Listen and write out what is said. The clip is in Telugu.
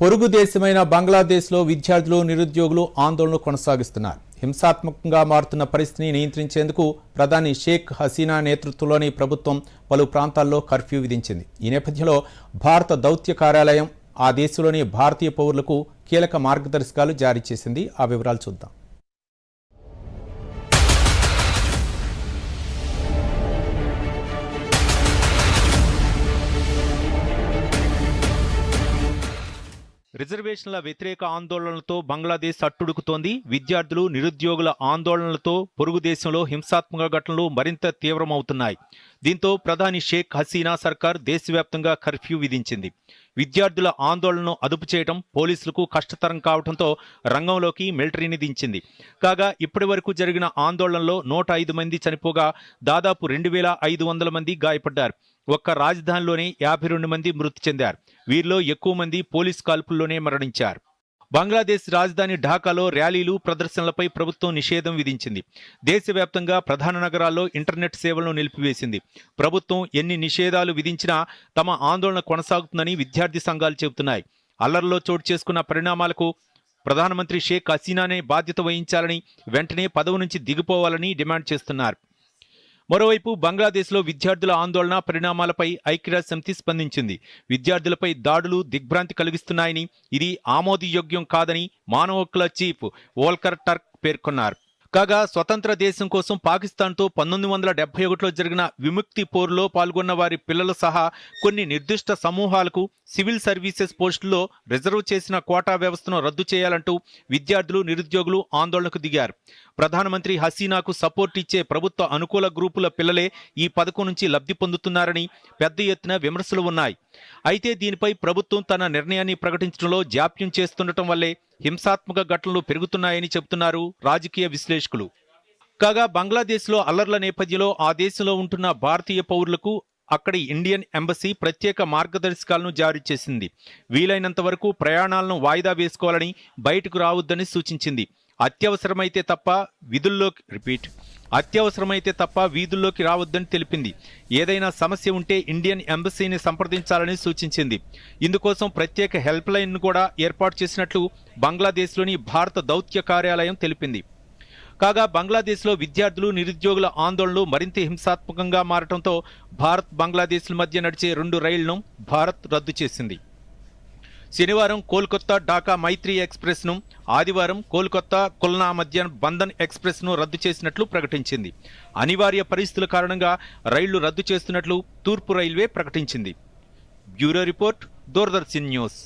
పొరుగు దేశమైన బంగ్లాదేశ్లో విద్యార్థులు నిరుద్యోగులు ఆందోళన కొనసాగిస్తున్నారు. హింసాత్మకంగా మారుతున్న పరిస్థితిని నియంత్రించేందుకు ప్రధాని షేక్ హసీనా నేతృత్వంలోని ప్రభుత్వం పలు ప్రాంతాల్లో కర్ఫ్యూ విధించింది. ఈ నేపథ్యంలో భారత దౌత్య కార్యాలయం ఆ దేశంలోని భారతీయ పౌరులకు కీలక మార్గదర్శకాలు జారీ చేసింది. ఆ వివరాలు చూద్దాం. రిజర్వేషన్ల వ్యతిరేక ఆందోళనలతో బంగ్లాదేశ్ అట్టుడుకుతోంది. విద్యార్థులు నిరుద్యోగుల ఆందోళనలతో పొరుగు దేశంలో హింసాత్మక ఘటనలు మరింత తీవ్రమవుతున్నాయి. దీంతో ప్రధాని షేక్ హసీనా సర్కార్ దేశవ్యాప్తంగా కర్ఫ్యూ విధించింది. విద్యార్థుల ఆందోళనను అదుపు చేయడం పోలీసులకు కష్టతరం కావడంతో రంగంలోకి మిలిటరీని దించింది. కాగా ఇప్పటి వరకు జరిగిన ఆందోళనలో నూట ఐదు మంది చనిపోగా దాదాపు రెండు వేల ఐదు వందల మంది గాయపడ్డారు. ఒక్క రాజధానిలోనే యాభై రెండు మంది మృతి చెందారు. వీరిలో ఎక్కువ మంది పోలీస్ కాల్పుల్లోనే మరణించారు. బంగ్లాదేశ్ రాజధాని ఢాకాలో ర్యాలీలు ప్రదర్శనలపై ప్రభుత్వం నిషేధం విధించింది. దేశవ్యాప్తంగా ప్రధాన నగరాల్లో ఇంటర్నెట్ సేవలను నిలిపివేసింది. ప్రభుత్వం ఎన్ని నిషేధాలు విధించినా తమ ఆందోళన కొనసాగుతుందని విద్యార్థి సంఘాలు చెబుతున్నాయి. అల్లర్లో చోటు చేసుకున్న పరిణామాలకు ప్రధానమంత్రి షేక్ హసీనానే బాధ్యత వహించాలని వెంటనే పదవి నుంచి దిగిపోవాలని డిమాండ్ చేస్తున్నారు. మరోవైపు బంగ్లాదేశ్లో విద్యార్థుల ఆందోళన పరిణామాలపై ఐక్యరాజ్య సమితి స్పందించింది. విద్యార్థులపై దాడులు దిగ్భ్రాంతి కలిగిస్తున్నాయని ఇది ఆమోదయోగ్యం కాదని మానవ హక్కుల చీఫ్ వోల్కర్ టర్క్ పేర్కొన్నారు. కాగా స్వతంత్ర దేశం కోసం పాకిస్తాన్తో పంతొమ్మిది వందల డెబ్బై ఒకటిలో జరిగిన విముక్తి పోరులో పాల్గొన్న వారి పిల్లలు సహా కొన్ని నిర్దిష్ట సమూహాలకు సివిల్ సర్వీసెస్ పోస్టుల్లో రిజర్వ్ చేసిన కోటా వ్యవస్థను రద్దు చేయాలంటూ విద్యార్థులు నిరుద్యోగులు ఆందోళనకు దిగారు. ప్రధానమంత్రి హసీనాకు సపోర్ట్ ఇచ్చే ప్రభుత్వ అనుకూల గ్రూపుల పిల్లలే ఈ పథకం నుంచి లబ్ధి పొందుతున్నారని పెద్ద ఎత్తున విమర్శలు ఉన్నాయి. అయితే దీనిపై ప్రభుత్వం తన నిర్ణయాన్ని ప్రకటించడంలో జాప్యం చేస్తుండటం వల్లే హింసాత్మక ఘటనలు పెరుగుతున్నాయని చెబుతున్నారు రాజకీయ విశ్లేషకులు. కాగా బంగ్లాదేశ్లో అల్లర్ల నేపథ్యంలో ఆ దేశంలో ఉంటున్న భారతీయ పౌరులకు అక్కడి ఇండియన్ ఎంబసీ ప్రత్యేక మార్గదర్శకాలను జారీ చేసింది. వీలైనంత వరకు ప్రయాణాలను వాయిదా వేసుకోవాలని బయటకు రావద్దని సూచించింది. అత్యవసరమైతే తప్ప విధుల్లోకి రిపీట్ అత్యవసరమైతే తప్ప వీధుల్లోకి రావద్దని తెలిపింది. ఏదైనా సమస్య ఉంటే ఇండియన్ ఎంబసీని సంప్రదించాలని సూచించింది. ఇందుకోసం ప్రత్యేక హెల్ప్ లైన్ను కూడా ఏర్పాటు చేసినట్లు బంగ్లాదేశ్లోని భారత దౌత్య కార్యాలయం తెలిపింది. కాగా బంగ్లాదేశ్లో విద్యార్థులు నిరుద్యోగుల ఆందోళనలు మరింత హింసాత్మకంగా మారడంతో భారత్ బంగ్లాదేశ్ల మధ్య నడిచే రెండు రైళ్ళను భారత్ రద్దు చేసింది. శనివారం కోల్కత్తా ఢాకా మైత్రి ఎక్స్ప్రెస్ను ఆదివారం కోల్కత్తా కుల్నా మధ్య బంధన్ ఎక్స్ప్రెస్ను రద్దు చేసినట్లు ప్రకటించింది. అనివార్య పరిస్థితుల కారణంగా రైళ్ళు రద్దు చేస్తున్నట్లు తూర్పు రైల్వే ప్రకటించింది. Bureau report Doordarshan news.